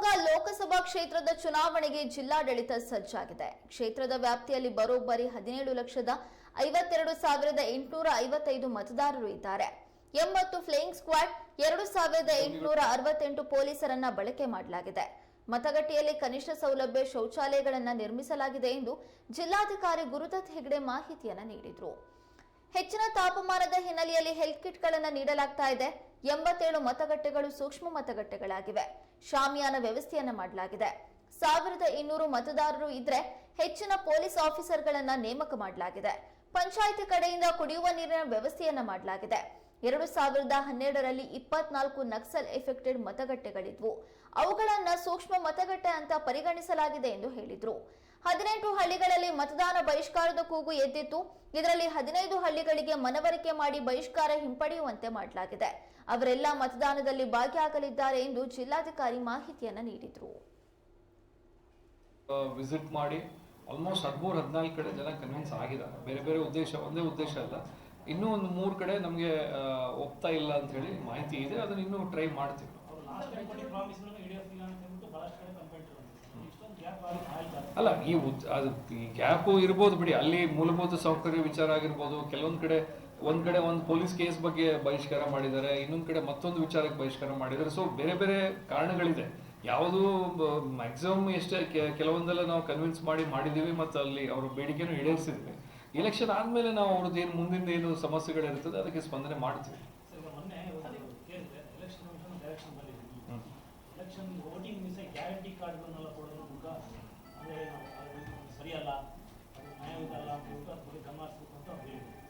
ಶಿವಮೊಗ್ಗ ಲೋಕಸಭಾ ಕ್ಷೇತ್ರದ ಚುನಾವಣೆಗೆ ಜಿಲ್ಲಾಡಳಿತ ಸಜ್ಜಾಗಿದೆ. ಕ್ಷೇತ್ರದ ವ್ಯಾಪ್ತಿಯಲ್ಲಿ ಬರೋಬ್ಬರಿ ಹದಿನೇಳು ಲಕ್ಷದ ಐವತ್ತೆರಡು ಸಾವಿರದ ಎಂಟುನೂರ ಐವತ್ತೈದು ಮತದಾರರು ಇದ್ದಾರೆ. ಎಂಬತ್ತು ಫ್ಲೇಯಿಂಗ್ ಸ್ಕ್ವಾಡ್, ಎರಡು ಸಾವಿರದ ಎಂಟುನೂರ ಅರವತ್ತೆಂಟು ಪೊಲೀಸರನ್ನ ಬಳಕೆ ಮಾಡಲಾಗಿದೆ. ಮತಗಟ್ಟೆಯಲ್ಲಿ ಕನಿಷ್ಠ ಸೌಲಭ್ಯ ಶೌಚಾಲಯಗಳನ್ನು ನಿರ್ಮಿಸಲಾಗಿದೆ ಎಂದು ಜಿಲ್ಲಾಧಿಕಾರಿ ಗುರುದತ್ ಹೆಗ್ಡೆ ಮಾಹಿತಿಯನ್ನು ನೀಡಿದರು. ಹೆಚ್ಚಿನ ತಾಪಮಾನದ ಹಿನ್ನೆಲೆಯಲ್ಲಿ ಹೆಲ್ತ್ ಕಿಟ್ಗಳನ್ನು ನೀಡಲಾಗ್ತಾ ಇದೆ. ಎಂಬತ್ತೇಳು ಮತಗಟ್ಟೆಗಳು ಸೂಕ್ಷ್ಮ ಮತಗಟ್ಟೆಗಳಾಗಿವೆ. ಶಾಮಿಯಾನ ವ್ಯವಸ್ಥೆಯನ್ನ ಮಾಡಲಾಗಿದೆ. ಸಾವಿರದ ಇನ್ನೂರು ಮತದಾರರು ಇದ್ರೆ ಹೆಚ್ಚಿನ ಪೊಲೀಸ್ ಆಫೀಸರ್ಗಳನ್ನ ನೇಮಕ ಮಾಡಲಾಗಿದೆ. ಪಂಚಾಯಿತಿ ಕಡೆಯಿಂದ ಕುಡಿಯುವ ನೀರಿನ ವ್ಯವಸ್ಥೆಯನ್ನ ಮಾಡಲಾಗಿದೆ. ಎರಡು ಸಾವಿರದ ಹನ್ನೆರಡರಲ್ಲಿ ಇಪ್ಪತ್ನಾಲ್ಕು ನಕ್ಸಲ್ ಎಫೆಕ್ಟೆಡ್ ಮತಗಟ್ಟೆಗಳಿದ್ವು. ಅವುಗಳನ್ನ ಸೂಕ್ಷ್ಮ ಮತಗಟ್ಟೆ ಅಂತ ಪರಿಗಣಿಸಲಾಗಿದೆ ಎಂದು ಹೇಳಿದ್ರು. ಹದಿನೆಂಟು ಹಳ್ಳಿಗಳಲ್ಲಿ ಮತದಾನ ಬಹಿಷ್ಕಾರದ ಕೂಗು ಎದ್ದಿತ್ತು. ಇದರಲ್ಲಿ ಹದಿನೈದು ಹಳ್ಳಿಗಳಿಗೆ ಮನವರಿಕೆ ಮಾಡಿ ಬಹಿಷ್ಕಾರ ಹಿಂಪಡೆಯುವಂತೆ ಮಾಡಲಾಗಿದೆ. ಅವರೆಲ್ಲ ಮತದಾನದಲ್ಲಿ ಭಾಗಿಯಾಗಲಿದ್ದಾರೆ ಎಂದು ಜಿಲ್ಲಾಧಿಕಾರಿ ಮಾಹಿತಿಯನ್ನು ನೀಡಿದರು. ವಿಸಿಟ್ ಮಾಡಿ ಆಲ್ಮೋಸ್ಟ್ ಹದಿಮೂರು ಹದಿನಾಲ್ಕು ಕಡೆ ಜನ ಕನ್ವಿನ್ಸ್ ಆಗಿದ್ದಾರೆ. ಬೇರೆ ಬೇರೆ ಉದ್ದೇಶ ಒಂದೇ ಉದ್ದೇಶ ಅಲ್ಲ. ಇನ್ನೂ ಒಂದು ಮೂರು ಕಡೆ ನಮಗೆ ಒಪ್ತಾ ಇಲ್ಲ ಅಂತ ಹೇಳಿ ಮಾಹಿತಿ ಇದೆ. ಅದನ್ನ ಇನ್ನೂ ಟ್ರೈ ಮಾಡ್ತೀವಿ ಅವ್ರು ಲಾಸ್ಟ್ ಟೈಮ್ ಕೊಟ್ಟಿದ್ದ ಪ್ರಾಮಿಸ್ ಈಡೇರಿಸಿಲ್ಲ ಅಂತ ಹೇಳ್ಬಿಟ್ಟು ಬಹಳಷ್ಟು ಕಡೆ ಕಂಪ್ಲೇಂಟ್ ಇರುತ್ತೆ ಇಷ್ಟೊಂದು ಗ್ಯಾಪ್ ಆಯ್ತು ಅಲ್ಲ ಈ ಉದ್- ಅದು ಈ ಗ್ಯಾಪು ಇರ್ಬೋದು ಬಿಡಿ. ಅಲ್ಲಿ ಮೂಲಭೂತ ಸೌಕರ್ಯ ವಿಚಾರ ಆಗಿರ್ಬೋದು. ಕೆಲವೊಂದು ಕಡೆ ಒಂದ್ ಕಡೆ ಒಂದು ಪೊಲೀಸ್ ಕೇಸ್ ಬಗ್ಗೆ ಬಹಿಷ್ಕಾರ ಮಾಡಿದ್ದಾರೆ. ಇನ್ನೊಂದ್ ಕಡೆ ಮತ್ತೊಂದು ವಿಚಾರಕ್ಕೆ ಬಹಿಷ್ಕಾರ ಮಾಡಿದ್ದಾರೆ. ಸೊ ಬೇರೆ ಬೇರೆ ಕಾರಣಗಳಿದೆ. ಯಾವುದು ಮ್ಯಾಕ್ಸಿಮಮ್ ಎಷ್ಟೇ ಕೆಲವೊಂದೆಲ್ಲ ನಾವು ಕನ್ವಿನ್ಸ್ ಮಾಡಿ ಮಾಡಿದೀವಿ ಮತ್ತು ಅಲ್ಲಿ ಅವ್ರ ಬೇಡಿಕೆನೂ ಈಡೇರಿಸಿದ್ವಿ ಎಲೆಕ್ಷನ್ ಆದ್ಮೇಲೆ ನಾವು ಅವ್ರದ್ದು ಏನು ಮುಂದಿನ ಏನು ಸಮಸ್ಯೆಗಳಿರ್ತದೆ ಅದಕ್ಕೆ ಸ್ಪಂದನೆ ಮಾಡ್ತೀವಿ. ಎಲೆಕ್ಷನ್ ವೋಟಿಂಗ್ ಗ್ಯಾರಂಟಿ ಕಾರ್ಡ್ಗಳನ್ನೆಲ್ಲ ಕೂಡ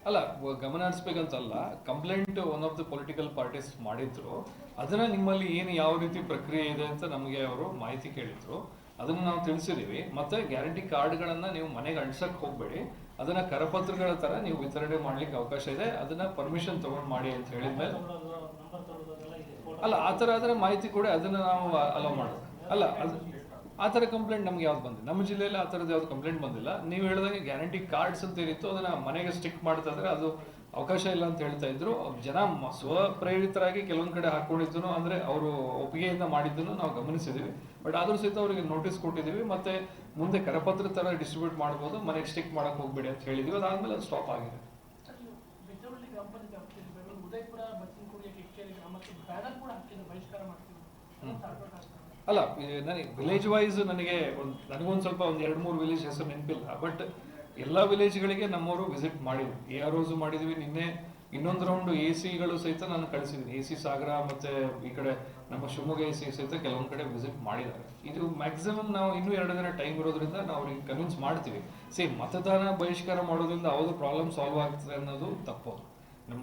ಅಲ್ಲ ಗಮನ ಹರಿಸ್ಬೇಕಂತಲ್ಲ complaint one of the political parties ಮಾಡಿದ್ರು. ಅದನ್ನ ನಿಮ್ಮಲ್ಲಿ ಏನು ಯಾವ ರೀತಿ ಪ್ರಕ್ರಿಯೆ ಇದೆ ಅಂತ ನಮಗೆ ಅವರು ಮಾಹಿತಿ ಕೇಳಿದ್ರು. ಅದನ್ನು ನಾವು ತಿಳಿಸಿದೀವಿ. ಮತ್ತೆ ಗ್ಯಾರಂಟಿ ಕಾರ್ಡ್ಗಳನ್ನು ನೀವು ಮನೆಗೆ ಅಂಟ್ಸಕ್ ಹೋಗಬೇಡಿ. ಅದನ್ನ ಕರಪತ್ರಗಳ ತರ ನೀವು ವಿತರಣೆ ಮಾಡ್ಲಿಕ್ಕೆ ಅವಕಾಶ ಇದೆ. ಅದನ್ನ ಪರ್ಮಿಷನ್ ತಗೊಂಡ್ ಮಾಡಿ ಅಂತ ಹೇಳಿದ್ಮೇಲೆ. ಅಲ್ಲ, ಆ ಥರ ಆದರೆ ಮಾಹಿತಿ ಕೂಡ, ಅದನ್ನ ನಾವು ಅಲೋ ಮಾಡೋದು ಅಲ್ಲ, ಅದು ಆ ಥರ ಕಂಪ್ಲೇಂಟ್ ನಮ್ಗೆ ಯಾವ್ದು ಬಂದಿಲ್ಲ. ನಮ್ಮ ಜಿಲ್ಲೆಯಲ್ಲಿ ಆ ಥರದ್ದು ಯಾವ್ದು ಕಂಪ್ಲೇಂಟ್ ಬಂದಿಲ್ಲ. ನೀವು ಹೇಳಿದಾಗೆ ಗ್ಯಾರಂಟಿ ಕಾರ್ಡ್ಸ್ ಅಂತ ಏನಿತ್ತು ಅದನ್ನ ಮನೆಗೆ ಸ್ಟಿಕ್ ಮಾಡ್ತಾ ಇದ್ರೆ ಅದು ಅವಕಾಶ ಇಲ್ಲ ಅಂತ ಹೇಳ್ತಾ ಇದ್ರು. ಜನ ಸ್ವಪ್ರೇರಿತರಾಗಿ ಕೆಲವೊಂದು ಕಡೆ ಹಾಕೊಂಡಿದ್ದು ಅಂದ್ರೆ ಅವರು ಒಪ್ಪಿಗೆಯಿಂದ ಮಾಡಿದ್ದನ್ನು ನಾವು ಗಮನಿಸಿದ್ದೀವಿ ಬಟ್ ಆದ್ರೂ ಸಹಿತ ಅವರಿಗೆ ನೋಟಿಸ್ ಕೊಟ್ಟಿದ್ದೀವಿ ಮತ್ತೆ ಮುಂದೆ ಕರಪತ್ರ ತರ ಡಿಸ್ಟ್ರಿಬ್ಯೂಟ್ ಮಾಡ್ಬೋದು ಮನೆಗೆ ಸ್ಟಿಕ್ ಮಾಡಕ್ ಹೋಗ್ಬೇಡಿ ಅಂತ ಹೇಳಿದೀವಿ. ಅದಾದ್ಮೇಲೆ ಅದು ಸ್ಟಾಪ್ ಆಗಿದೆ. ಬಹಿಷ್ಕಾರ ಅಲ್ಲ ನನಗೆ ವಿಲೇಜ್ ವೈಸ್ ನನಗೆ ಒಂದು, ನನಗೊಂದು ಸ್ವಲ್ಪ ಒಂದು ಎರಡು ಮೂರು ವಿಲೇಜ್ ಹೆಸರು ನೆನಪಿಲ್ಲ. ಬಟ್ ಎಲ್ಲ ವಿಲೇಜ್ಗಳಿಗೆ ನಮ್ಮವರು ವಿಸಿಟ್ ಮಾಡಿದ್ವಿ ಎ ಆರ್ ಓಸು ಮಾಡಿದ್ವಿ. ನಿನ್ನೆ ಇನ್ನೊಂದು ರೌಂಡ್ ಎ ಸಿಗಳು ಸಹಿತ ನಾನು ಕಳಿಸಿದ್ದೀನಿ. ಎ ಸಿ ಸಾಗರ ಮತ್ತೆ ಈ ಕಡೆ ನಮ್ಮ ಶಿವಮೊಗ್ಗ ಎ ಸಿ ಸಹಿತ ಕೆಲವೊಂದು ಕಡೆ ವಿಸಿಟ್ ಮಾಡಿದ್ದಾರೆ. ಇದು ಮ್ಯಾಕ್ಸಿಮಮ್ ನಾವು ಇನ್ನೂ ಎರಡು ದಿನ ಟೈಮ್ ಇರೋದ್ರಿಂದ ನಾವು ಅವ್ರಿಗೆ ಕನ್ವಿನ್ಸ್ ಮಾಡ್ತೀವಿ. ಸೇಮ್ ಮತದಾನ ಬಹಿಷ್ಕಾರ ಮಾಡೋದ್ರಿಂದ ಯಾವುದು ಪ್ರಾಬ್ಲಮ್ ಸಾಲ್ವ್ ಆಗ್ತದೆ ಅನ್ನೋದು ತಪ್ಪೋದು ನೀವು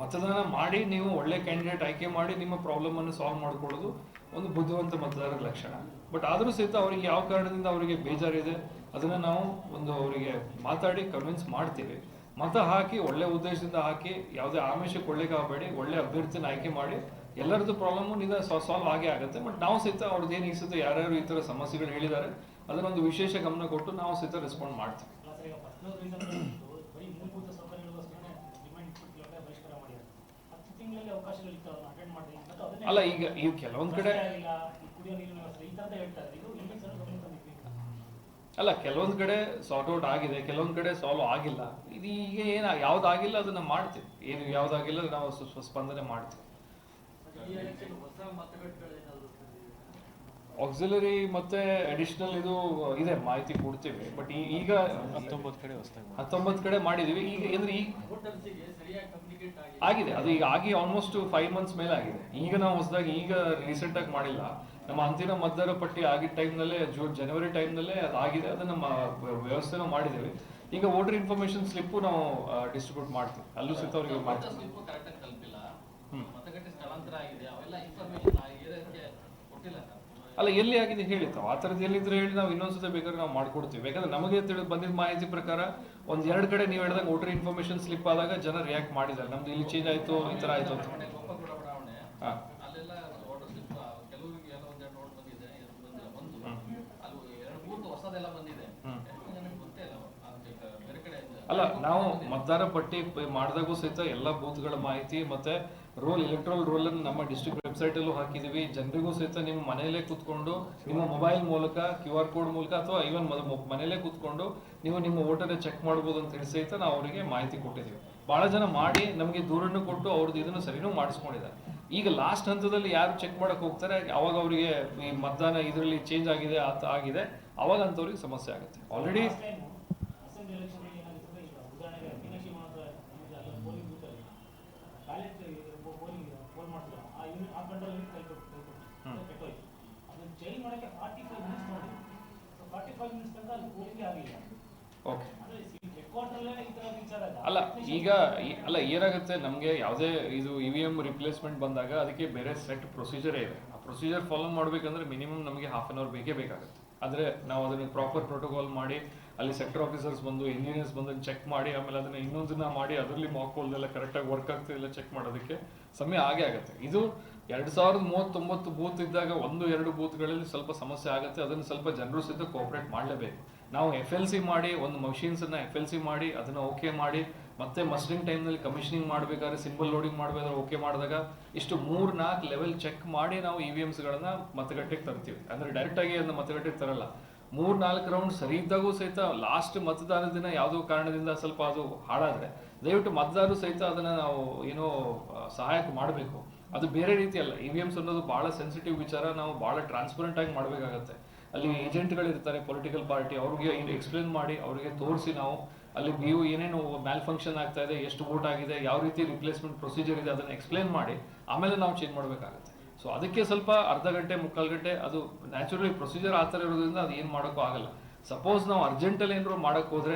ಮತದಾನ ಮಾಡಿ ನೀವು ಒಳ್ಳೆ ಕ್ಯಾಂಡಿಡೇಟ್ ಆಯ್ಕೆ ಮಾಡಿ ನಿಮ್ಮ ಪ್ರಾಬ್ಲಮ್ ಅನ್ನು ಸಾಲ್ವ್ ಮಾಡ್ಕೊಳ್ಳೋದು ಒಂದು ಬುದ್ಧಿವಂತ ಮತದಾರರ ಲಕ್ಷಣ. ಬಟ್ ಆದರೂ ಸಹಿತ ಅವರಿಗೆ ಯಾವ ಕಾರಣದಿಂದ ಅವರಿಗೆ ಬೇಜಾರಿದೆ, ಅದನ್ನು ನಾವು ಒಂದು ಅವರಿಗೆ ಮಾತಾಡಿ ಕನ್ವಿನ್ಸ್ ಮಾಡ್ತೀವಿ. ಮತ ಹಾಕಿ, ಒಳ್ಳೆ ಉದ್ದೇಶದಿಂದ ಹಾಕಿ, ಯಾವುದೇ ಆಮಿಷಕ್ಕೆ ಒಳ್ಳೆಗಾಗಬೇಡಿ ಒಳ್ಳೆ ಅಭ್ಯರ್ಥಿನ ಆಯ್ಕೆ ಮಾಡಿ, ಎಲ್ಲರದ್ದು ಪ್ರಾಬ್ಲಮ್ ನಿಧ ಸಾಲ್ವ್ ಆಗೇ ಆಗುತ್ತೆ. ಬಟ್ ನಾವು ಸಹಿತ ಅವ್ರದ್ದು ಏನು ಇಸುತ್ತೆ ಯಾರ್ಯಾರು ಈ ಥರ ಸಮಸ್ಯೆಗಳು ಹೇಳಿದ್ದಾರೆ, ಅದನ್ನೊಂದು ವಿಶೇಷ ಗಮನ ಕೊಟ್ಟು ನಾವು ಸಹಿತ ರೆಸ್ಪಾಂಡ್ ಮಾಡ್ತೀವಿ. ಅಲ್ಲ ಈಗ ಈಗ ಕೆಲವೊಂದ್ ಕಡೆ ಅಲ್ಲ ಕೆಲವೊಂದ್ ಕಡೆ ಸಾರ್ಟ್ ಔಟ್ ಆಗಿದೆ ಕೆಲವೊಂದ್ ಕಡೆ ಸಾಲ್ವ್ ಆಗಿಲ್ಲ. ಇದು ಈಗ ಏನು ಯಾವ್ದಾಗಿಲ್ಲ ಅದನ್ನ ಮಾಡ್ತೀವಿ. ಏನು ಯಾವ್ದಾಗಿಲ್ಲ ನಾವು ಸ್ಪಂದನೆ ಮಾಡ್ತೀವಿ ಈ ಎಲೆಕ್ಷನ್ ಹೊಸ ಮತಗಟ್ಟೆಗಳೇನಾದ್ರು ಆಕ್ಸಿಲರಿ ಮತ್ತೆ ಅಡಿಷನಲ್ ಇದು ಇದೆ ಮಾಹಿತಿ ಕೊಡ್ತೀವಿ. ಬಟ್ ಈಗ ಹತ್ತೊಂಬತ್ತು ಕಡೆ ಹತ್ತೊಂಬತ್ತು ಕಡೆ ಮಾಡಿದೀವಿ. ಈಗ ಅಂದ್ರೆ ಈಗ ಆಗಿದೆ. ಅದು ಈಗ ಆಗಿ ಆಲ್ಮೋಸ್ಟ್ ಫೈವ್ ಮಂತ್ಸ್ ಮೇಲೆ ಆಗಿದೆ. ಈಗ ನಾವು ಹೊಸದಾಗಿ ಈಗ ರೀಸೆಂಟ್ ಆಗಿ ಮಾಡಿಲ್ಲ. ನಮ್ಮ ಅಂತಿಮ ಮತದಾರ ಪಟ್ಟಿ ಆಗಿದ್ದ ಟೈಮ್ನಲ್ಲೇ ಜೂನ್ ಜನವರಿ ಟೈಮ್ನಲ್ಲೇ ಅದು ಆಗಿದೆ. ಅದನ್ನ ನಮ್ಮ ವ್ಯವಸ್ಥೆನ ಮಾಡಿದ್ದೇವೆ ಈಗ ವೋಟರ್ ಇನ್ಫಾರ್ಮೇಶನ್ ಸ್ಲಿಪ್ಪು ನಾವು ಡಿಸ್ಟ್ರಿಬ್ಯೂಟ್ ಮಾಡ್ತೀವಿ. ಅಲ್ಲೂ ಅವರಿಗೆ ಮಾಡ್ತೀವಿ ಸ್ಲಿಪ್ಪು ಕರೆಕ್ಟಾಗಿ ತಲುಪಿಲ್ಲ ಹ್ಮ್. ಮತಗಟ್ಟೆ ಸ್ಥಳಾಂತರ ಆಗಿದೆ ಅವೆಲ್ಲ ಇನ್ಫಾರ್ಮೇಶನ್ ಆ ಏರಿಯಾಕ್ಕೆ ಕೊಟ್ಟಿಲ್ಲ ಸರ್ ಅಲ್ಲ ಎಲ್ಲಿ ಆಗಿದೆ ಹೇಳಿ ತಾವು ಆ ಥರದ್ದು ಎಲ್ಲಿದ್ರೆ ಹೇಳಿ ನಾವು ಇನ್ನೊಂದ್ಸತಿ ಬೇಕಾದ್ರೆ ನಾವು ಮಾಡ್ಕೊಡ್ತೀವಿ ಯಾಕಂದ್ರೆ ನಮಗೆ ತಿಳಿದು ಬಂದಿದ್ದ ಮಾಹಿತಿ ಪ್ರಕಾರ ಒಂದ್ ಎರಡು ಕಡೆ ನೀವು ಹೇಳಿದಾಗ ವೋಟರ್ ಇನ್ಫಾರ್ಮೇಶನ್ ಸ್ಲಿಪ್ ಆದಾಗ ಜನ ರಿಯಾಕ್ಟ್ ಮಾಡಿದ್ದಾರೆ ನಮ್ದು ಇಲ್ಲಿ ಚೇಂಜ್ ಆಯ್ತು ಈ ತರ ಆಯ್ತು ಅಂತ. ಅಲ್ಲೆಲ್ಲ ವಾಟರ್ ಸ್ಲಿಪ್ ಕೆಲವರಿಗೆ ಏನೋ ಒಂದೆರಡು ನೋಟ್ ಬಂದಿದೆ ಎರಡು ಬಂದಿಲ್ಲ ಒಂದು ಹ್ಮ್. ಅಲ್ಲಿ ಎರಡು ಮೂರು ಹೊಸದೆಲ್ಲ ಬಂದಿದೆ ಹ್ಮ್. ಎಷ್ಟು ಜನಕ್ಕೆ ಗೊತ್ತೇ ಇಲ್ಲ ಅದಕ್ಕೆ ಬೇರೆ ಕಡೆ ಅಲ್ಲ, ನಾವು ಮತದಾರ ಪಟ್ಟಿ ಮಾಡಿದಾಗೂ ಸಹಿತ ಎಲ್ಲ ಬೂತ್ಗಳ ಮಾಹಿತಿ ಮತ್ತೆ ರೋಲ್ ಎಲೆಕ್ಟ್ರಲ್ ರೋಲ್ ಅನ್ನು ನಮ್ಮ ಡಿಸ್ಟ್ರಿಕ್ಟ್ ವೆಬ್ಸೈಟಲ್ಲೂ ಹಾಕಿದೀವಿ. ಜನರಿಗೂ ಸಹಿತ ನಿಮ್ಮ ಮನೆಯಲ್ಲೇ ಕೂತ್ಕೊಂಡು, ನಿಮ್ಮ ಮೊಬೈಲ್ ಮೂಲಕ ಕ್ಯೂ ಆರ್ ಕೋಡ್ ಮೂಲಕ ಅಥವಾ ಈವನ್ ಮನೆಯಲ್ಲೇ ಕೂತ್ಕೊಂಡು ನೀವು ನಿಮ್ಮ ವೋಟರ್ ಚೆಕ್ ಮಾಡ್ಬೋದು ಅಂತ ಹೇಳಿ ಸಹಿತ ನಾವು ಅವರಿಗೆ ಮಾಹಿತಿ ಕೊಟ್ಟಿದ್ದೀವಿ ಬಹಳ ಜನ ಮಾಡಿ ನಮಗೆ ದೂರನ್ನು ಕೊಟ್ಟು ಅವ್ರದ್ದು ಇದನ್ನು ಸರಿನೂ ಮಾಡಿಸ್ಕೊಂಡಿದ್ದಾರೆ. ಈಗ ಲಾಸ್ಟ್ ಹಂತದಲ್ಲಿ ಯಾರು ಚೆಕ್ ಮಾಡಕ್ ಹೋಗ್ತಾರೆ? ಯಾವಾಗ ಅವರಿಗೆ ಈ ಮತದಾನ ಇದರಲ್ಲಿ ಚೇಂಜ್ ಆಗಿದೆ, ಆತ, ಆಗಿದೆ. ಅವಾಗ ಅಂತವ್ರಿಗೆ ಸಮಸ್ಯೆ ಆಗುತ್ತೆ. Already okay. ಅಲ್ಲ, ಈಗ ಅಲ್ಲ, ಏನಾಗುತ್ತೆ, ನಮಗೆ ಯಾವುದೇ ಇದು ಇ ವಿ ಎಂ ರಿಪ್ಲೇಸ್ಮೆಂಟ್ ಬಂದಾಗ ಅದಕ್ಕೆ ಬೇರೆ ಸೆಟ್ ಪ್ರೊಸೀಜರೇ ಇದೆ. ಆ ಪ್ರೊಸೀಜರ್ ಫಾಲೋ ಮಾಡಬೇಕಂದ್ರೆ ಮಿನಿಮಮ್ ನಮಗೆ ಹಾಫ್ ಆನ್ ಅವರ್ ಬೇಕೇ ಬೇಕಾಗುತ್ತೆ. ಆದರೆ ನಾವು ಅದನ್ನು ಪ್ರಾಪರ್ ಪ್ರೋಟೋಕಾಲ್ ಮಾಡಿ, ಅಲ್ಲಿ ಸೆಕ್ಟರ್ ಆಫೀಸರ್ಸ್ ಬಂದು ಇಂಜಿನಿಯರ್ಸ್ ಬಂದು ಚೆಕ್ ಮಾಡಿ, ಆಮೇಲೆ ಅದನ್ನ ಇನ್ನೊಂದು ದಿನ ಮಾಡಿ, ಅದರಲ್ಲಿ ಮಾಕೋಲ್ದೆಲ್ಲ ಕರೆಕ್ಟಾಗಿ ವರ್ಕ್ ಆಗ್ತಿಲ್ಲ ಚೆಕ್ ಮಾಡೋದಕ್ಕೆ ಸಮಯ ಆಗೇ ಆಗುತ್ತೆ. ಇದು ಎರಡು ಸಾವಿರದ ಮೂವತ್ತೊಂಬತ್ತು ಬೂತ್ ಇದ್ದಾಗ ಒಂದು, ಎರಡು ಬೂತ್ಗಳಲ್ಲಿ ಸ್ವಲ್ಪ ಸಮಸ್ಯೆ ಆಗುತ್ತೆ. ಅದನ್ನು ಸ್ವಲ್ಪ ಜನರು ಸಹಿತ ಕೋಆಪ್ರೇಟ್ ಮಾಡಲೇಬೇಕು. ನಾವು ಎಫ್ ಎಲ್ ಸಿ ಮಾಡಿ, ಒಂದು ಮಷೀನ್ಸನ್ನು ಎಫ್ ಎಲ್ ಸಿ ಮಾಡಿ, ಅದನ್ನು ಓಕೆ ಮಾಡಿ, ಮತ್ತೆ ಮಸ್ಟಿಂಗ್ ಟೈಮ್ನಲ್ಲಿ ಕಮಿಷನಿಂಗ್ ಮಾಡಬೇಕಾದ್ರೆ ಸಿಂಬಲ್ ಲೋಡಿಂಗ್ ಮಾಡಬೇಕಾದ್ರೆ ಓಕೆ ಮಾಡಿದಾಗ ಇಷ್ಟು ಮೂರು ನಾಲ್ಕು ಲೆವೆಲ್ ಚೆಕ್ ಮಾಡಿ ನಾವು ಇ ವಿ ಎಮ್ಸ್ಗಳನ್ನು ಮತಗಟ್ಟೆಗೆ ತರ್ತೀವಿ. ಅಂದರೆ ಡೈರೆಕ್ಟಾಗಿ ಅದನ್ನ ಮತಗಟ್ಟೆಗೆ ತರಲ್ಲ. ಮೂರು ನಾಲ್ಕು ರೌಂಡ್ ಸರಿ ಇದ್ದಾಗೂ ಸಹಿತ ಲಾಸ್ಟ್ ಮತದಾನದ ದಿನ ಯಾವುದೋ ಕಾರಣದಿಂದ ಸ್ವಲ್ಪ ಅದು ಹಾಳಾದರೆ, ದಯವಿಟ್ಟು ಮತದಾರರು ಸಹಿತ ಅದನ್ನು ನಾವು ಏನೋ ಸಹಾಯಕ ಮಾಡಬೇಕು. ಅದು ಬೇರೆ ರೀತಿ ಅಲ್ಲ ಇ ವಿ ಎಮ್ಸ್ ಅನ್ನೋದು ಭಾಳ ಸೆನ್ಸಿಟಿವ್ ವಿಚಾರ, ನಾವು ಭಾಳ ಟ್ರಾನ್ಸ್ಪರೆಂಟಾಗಿ ಮಾಡಬೇಕಾಗತ್ತೆ. ಅಲ್ಲಿ ಏಜೆಂಟ್ಗಳು ಇರ್ತಾರೆ ಪೊಲಿಟಿಕಲ್ ಪಾರ್ಟಿ ಅವ್ರಿಗೆ ಎಕ್ಸ್ಪ್ಲೇನ್ ಮಾಡಿ, ಅವರಿಗೆ ತೋರಿಸಿ ನಾವು ಅಲ್ಲಿ ನೀವು ಏನೇನು ಮ್ಯಾಲ್ ಫಂಕ್ಷನ್ ಆಗ್ತಾ ಇದೆ, ಎಷ್ಟು ವೋಟ್ ಆಗಿದೆ, ಯಾವ ರೀತಿ ರಿಪ್ಲೇಸ್ಮೆಂಟ್ ಪ್ರೊಸೀಜರ್ ಇದೆ ಅದನ್ನ ಎಕ್ಸ್ಪ್ಲೇನ್ ಮಾಡಿ, ಆಮೇಲೆ ನಾವು ಚೇಂಜ್ ಮಾಡಬೇಕಾಗುತ್ತೆ. ಸೊ ಅದಕ್ಕೆ ಸ್ವಲ್ಪ ಅರ್ಧ ಗಂಟೆ, ಮುಕ್ಕಾಲು ಗಂಟೆ, ಅದು ನ್ಯಾಚುರಲಿ ಪ್ರೊಸೀಜರ್ ಆ ಥರ ಇರೋದ್ರಿಂದ ಅದು ಏನು ಮಾಡೋಕ್ಕೂ ಆಗಲ್ಲ. ಸಪೋಸ್ ನಾವು ಅರ್ಜೆಂಟಲ್ಲಿ ಏನಾದ್ರು ಮಾಡಕ್ ಹೋದ್ರೆ